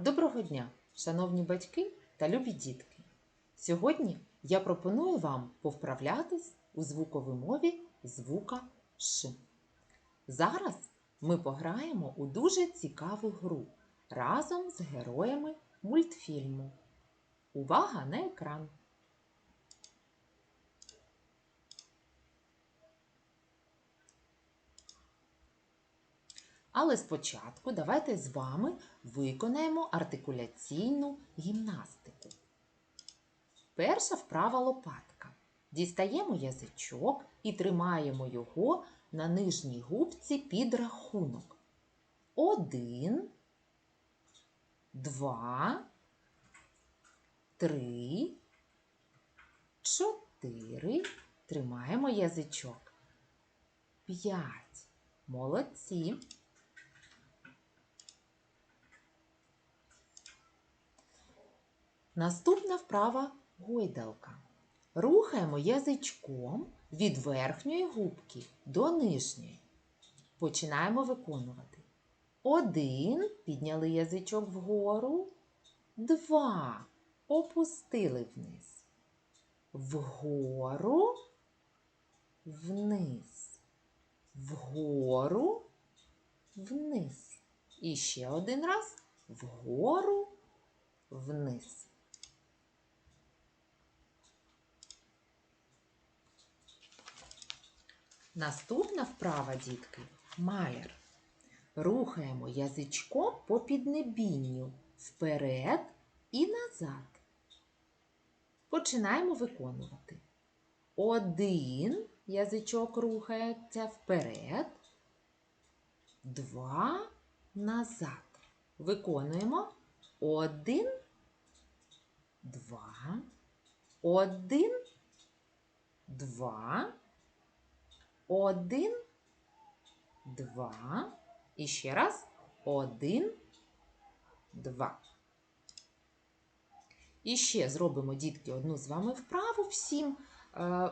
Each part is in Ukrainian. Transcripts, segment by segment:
Доброго дня, шановні батьки та любі дітки! Сьогодні я пропоную вам повправлятись у звуковій мові звука Ш. Зараз ми пограємо у дуже цікаву гру разом з героями мультфільму. Увага на екран! Але спочатку давайте з вами виконаємо артикуляційну гімнастику. Перша вправа лопатка. Дістаємо язичок і тримаємо його на нижній губці під рахунок. Один, два, три, чотири. Тримаємо язичок. П'ять. Молодці. Наступна вправа гойдалка. Рухаємо язичком від верхньої губки до нижньої. Починаємо виконувати. Один. Підняли язичок вгору. Два. Опустили вниз. Вгору, вниз. Вгору, вниз. І ще один раз. Вгору, вниз. Наступна вправа, дітки, маляр. Рухаємо язичком по піднебінню вперед і назад. Починаємо виконувати. Один язичок рухається вперед, два назад. Виконуємо один, два, один, два. Один, два. І ще раз. Один, два. І ще зробимо, дітки, одну з вами вправу всім е,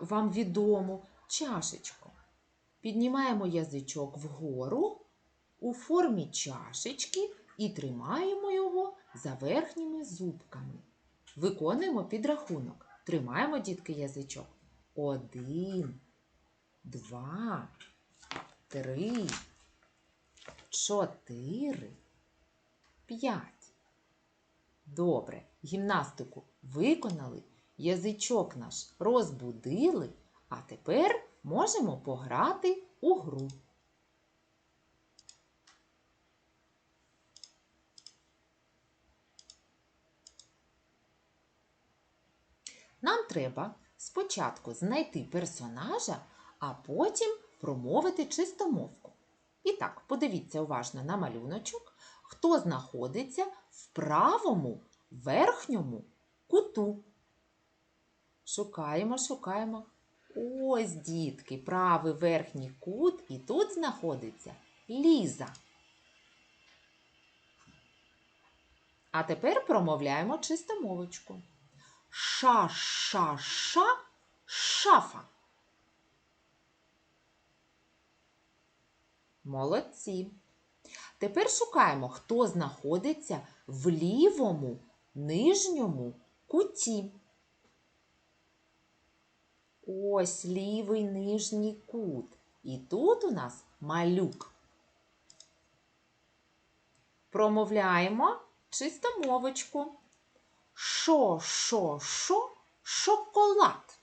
вам відому чашечку. Піднімаємо язичок вгору у формі чашечки і тримаємо його за верхніми зубками. Виконуємо підрахунок. Тримаємо, дітки, язичок. Один два, три, чотири, п'ять. Добре, гімнастику виконали, язичок наш розбудили, а тепер можемо пограти у гру. Нам треба спочатку знайти персонажа а потім промовити чистомовку. І так, подивіться уважно на малюночок, хто знаходиться в правому верхньому куту. Шукаємо, шукаємо. Ось, дітки, правий верхній кут, і тут знаходиться Ліза. А тепер промовляємо чистомовочку. Ша-ша-ша, шафа. Молодці. Тепер шукаємо, хто знаходиться в лівому нижньому куті. Ось лівий нижній кут. І тут у нас малюк. Промовляємо чистомовочку. Шо, шо, шо, шоколад.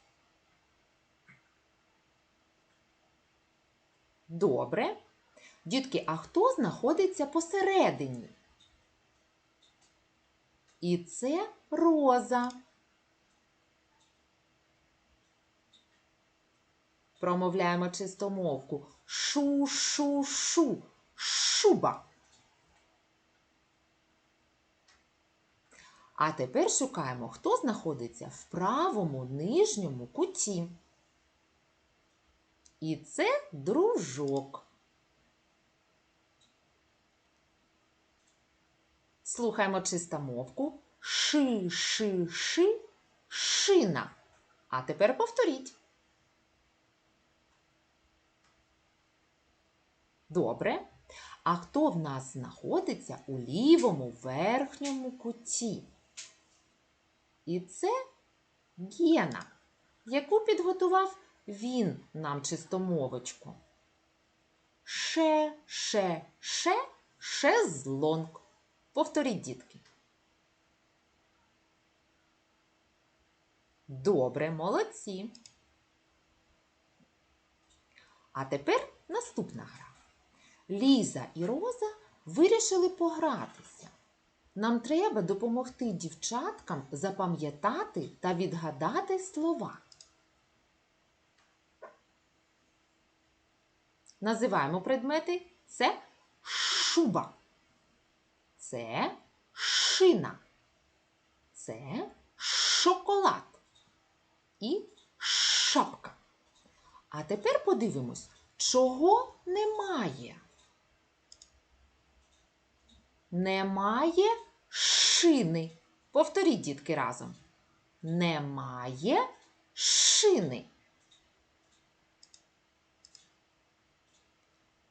Добре. Дітки, а хто знаходиться посередині? І це роза. Промовляємо чистомовку. Шу-шу-шу. Шуба. А тепер шукаємо, хто знаходиться в правому нижньому куті. І це дружок. Слухаємо чистомовку. Ши, ши, ши, шина. А тепер повторіть. Добре. А хто в нас знаходиться у лівому верхньому куті? І це Гена, яку підготував він нам чистомовочку. Ше, ше, ше, шезлонг. Повторіть, дітки. Добре, молодці. А тепер наступна гра. Ліза і Роза вирішили погратися. Нам треба допомогти дівчаткам запам'ятати та відгадати слова. Називаємо предмети це шуба, це шина, це шоколад і шапка. А тепер подивимось, чого немає. Немає шини. Повторіть, дітки, разом. Немає шини.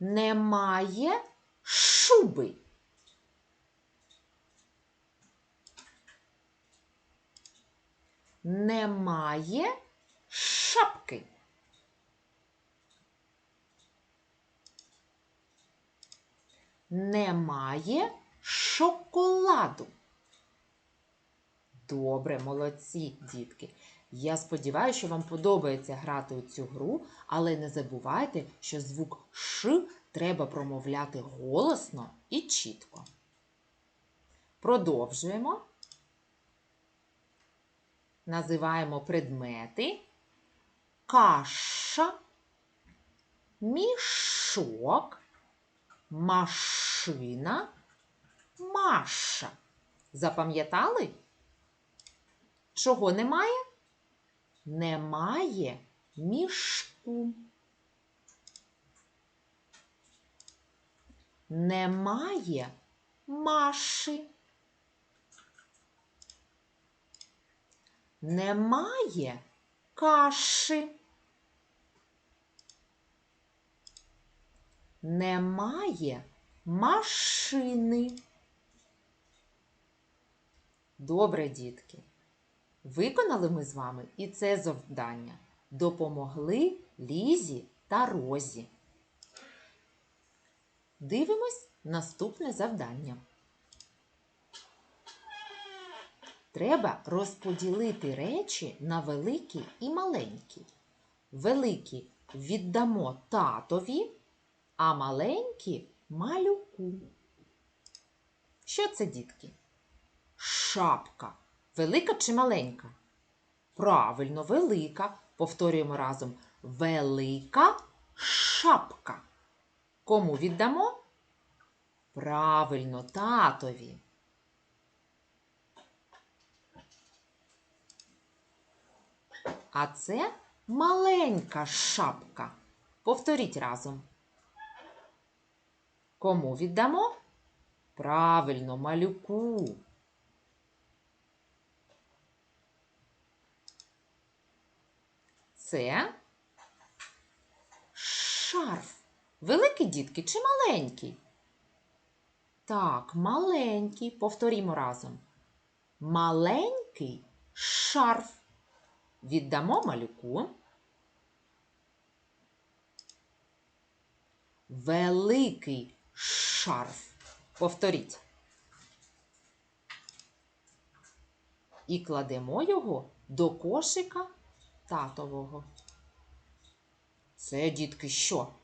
Немає шуби. Немає шапки. Немає шоколаду. Добре, молодці, дітки. Я сподіваюся, що вам подобається грати у цю гру, але не забувайте, що звук Ш треба промовляти голосно і чітко. Продовжуємо. Називаємо предмети каша, мішок, машина, Маша. Запам'ятали? Чого немає? Немає мішку. Немає Маші. Немає каші. Немає машини. Добре, дітки. Виконали ми з вами і це завдання. Допомогли Лізі та Розі. Дивимось наступне завдання. Треба розподілити речі на великі і маленькі. Великі віддамо татові, а маленькі малюку. Що це, дітки? Шапка. Велика чи маленька? Правильно, велика. Повторюємо разом. Велика шапка. Кому віддамо? Правильно, татові. А це маленька шапка. Повторіть разом. Кому віддамо? Правильно, малюку. Це шарф. Великий дітки чи маленький? Так, маленький. Повторімо разом. Маленький шарф. Віддамо малюку. Великий шарф. Повторіть. І кладемо його до кошика татового. Це, дітки, що?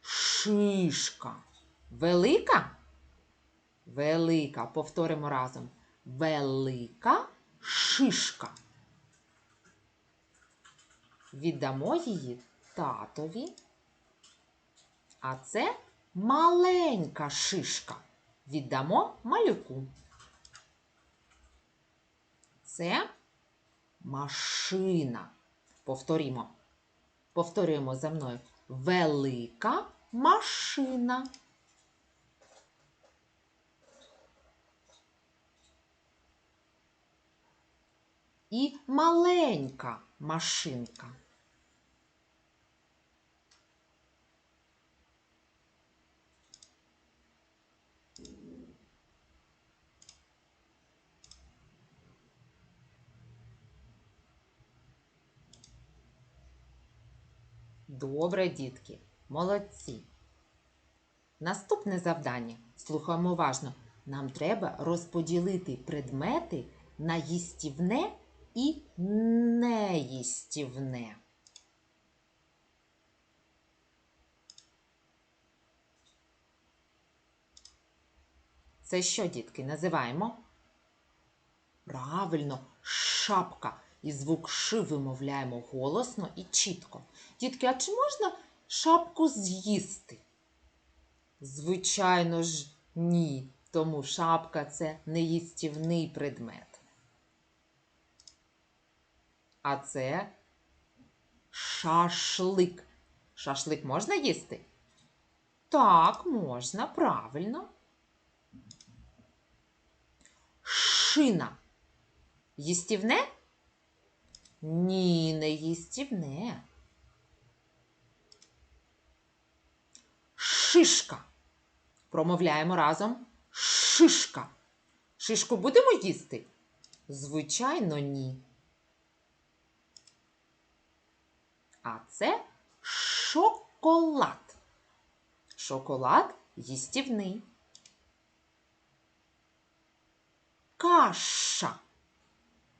Шишка. Велика? Велика. Повторимо разом. Велика шишка. Віддамо її татові. А це маленька шишка. Віддамо малюку. Це машина. Повторімо. Повторюємо за мною. Велика машина. І маленька машинка. Добре, дітки, молодці. Наступне завдання. Слухаємо уважно. Нам треба розподілити предмети на їстівне і неїстівне. Це що, дітки, називаємо? Правильно, шапка. І звук Ш вимовляємо голосно і чітко. Дітки, а чи можна шапку з'їсти? Звичайно ж, ні. Тому шапка це неїстівний предмет. А це шашлик. Шашлик можна їсти? Так, можна, правильно. Шина. Їстівне? Ні, не їстівне. Шишка. Промовляємо разом. Шишка. Шишку будемо їсти? Звичайно, ні. А це шоколад. Шоколад їстівний. Каша.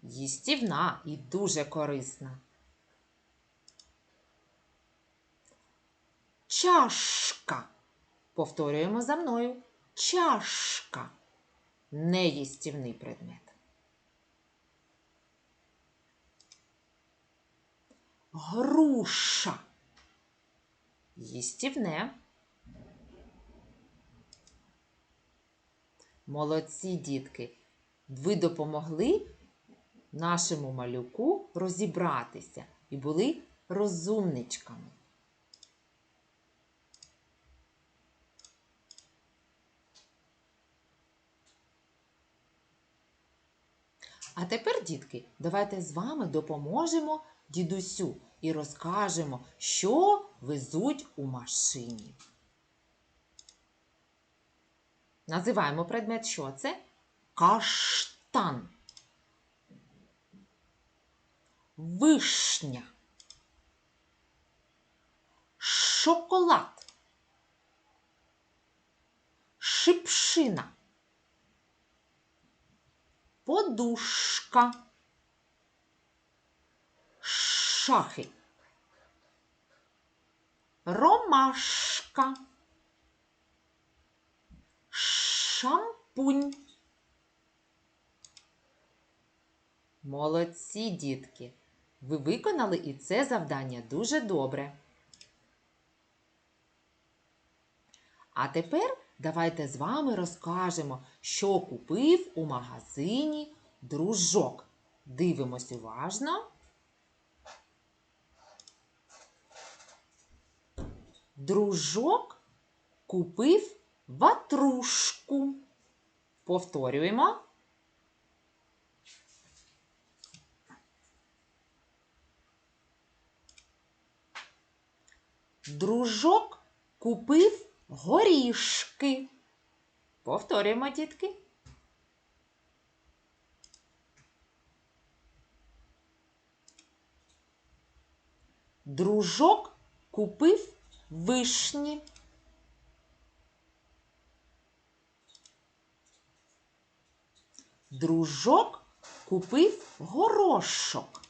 Їстівна і дуже корисна. Чашка. Повторюємо за мною. Чашка. Неїстівний предмет. Груша. Їстівне. Молодці дітки. Ви допомогли нашому малюку розібратися і були розумничками. А тепер, дітки, давайте з вами допоможемо дідусю і розкажемо, що везуть у машині. Називаємо предмет, що це? Каштан. Вишня. Шоколад. Шипшина. Подушка. Шахи. Ромашка. Шампунь. Молодці, дітки! Ви виконали і це завдання дуже добре. А тепер давайте з вами розкажемо, що купив у магазині дружок. Дивимось уважно. Дружок купив ватрушку. Повторюємо. Дружок купив горішки. Повторюємо, дітки. Дружок купив вишні. Дружок купив горошок.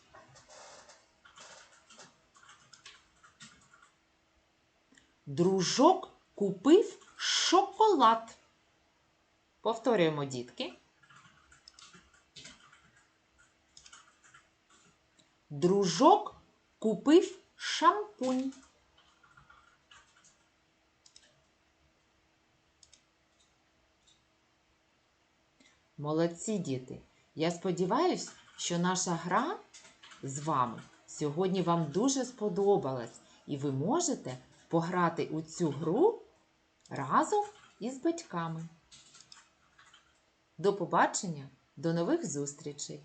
Дружок купив шоколад. Повторюємо, дітки. Дружок купив шампунь. Молодці діти! Я сподіваюся, що наша гра з вами сьогодні вам дуже сподобалась, і ви можете пограти у цю гру разом із батьками. До побачення, до нових зустрічей!